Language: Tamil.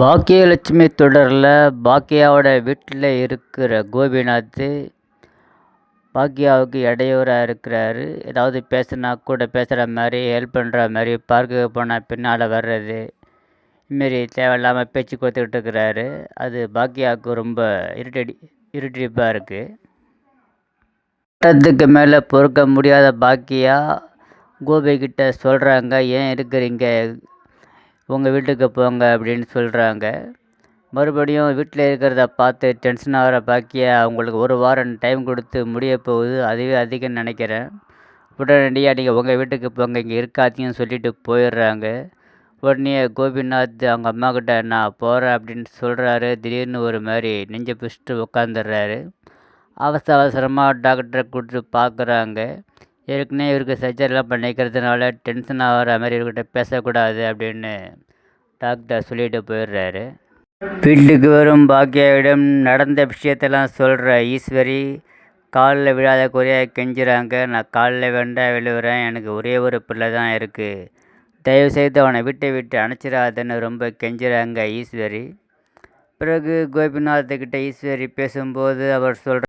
பாக்கியலட்சுமி தொடரில் பாக்கியாவோட வீட்டில் இருக்கிற கோபிநாத் பாக்கியாவுக்கு இடையூறாக இருக்கிறாரு. ஏதாவது பேசுனா கூட பேசுகிற மாதிரி ஹெல்ப் பண்ணுற மாதிரி பார்க்குக்கு போனால் பின்னால் வர்றது இதுமாரி தேவையில்லாமல் பேச்சு கொடுத்துக்கிட்டு இருக்கிறாரு. அது பாக்கியாவுக்கு ரொம்ப இருட்டடி இருட்டிப்பாக இருக்குது கட்டத்துக்கு மேலே பொறுக்க முடியாத பாக்கியா கோபிக்கிட்ட சொல்கிறாங்க ஏன் இருக்கிறீங்க? உங்கள் வீட்டுக்கு போங்க அப்படின்னு சொல்கிறாங்க மறுபடியும் வீட்டில் இருக்கிறத பார்த்து டென்ஷன் ஆகிற பாக்கிய அவங்களுக்கு ஒரு வாரம் டைம் கொடுத்து முடிய போகுது. அதுவே அதிகம் நினைக்கிறேன். உடனடியாக நீங்கள் உங்கள் வீட்டுக்கு போங்க இங்கே இருக்காதீங்கன்னு சொல்லிட்டு போயிடுறாங்க. உடனே கோபிநாத் அவங்க அம்மாக்கிட்ட நான் போகிறேன் அப்படின்னு சொல்கிறாரு திடீர்னு ஒரு மாதிரி நெஞ்ச பிடிச்சிட்டு உட்காந்துடுறாரு அவசர அவசரமாக டாக்டரை கூப்பிட்டு பார்க்குறாங்க. ஏற்கனவே இவருக்கு சர்ஜரிலாம் பண்ணிக்கிறதுனால டென்ஷன் ஆகிற மாதிரி இவர்கிட்ட பேசக்கூடாது அப்படின்னு டாக்டர் சொல்லிட்டு போயிடுறாரு. வீட்டுக்கு வரும் பாக்கியாவிடம் நடந்த விஷயத்தெல்லாம் சொல்கிற ஈஸ்வரி காலில் விழாத குறையாக கெஞ்சுறாங்க. நான் காலில் வேண்டாம் விழுவுறேன். எனக்கு ஒரே ஒரு பிள்ளை தான் இருக்குது தயவுசெய்து அவனை விட்டு விட்டு அணைச்சிடாதன்னு ரொம்ப கெஞ்சுறாங்க ஈஸ்வரி. பிறகு கோபிநாத்துக்கிட்ட ஈஸ்வரி பேசும்போது அவர் சொல்கிற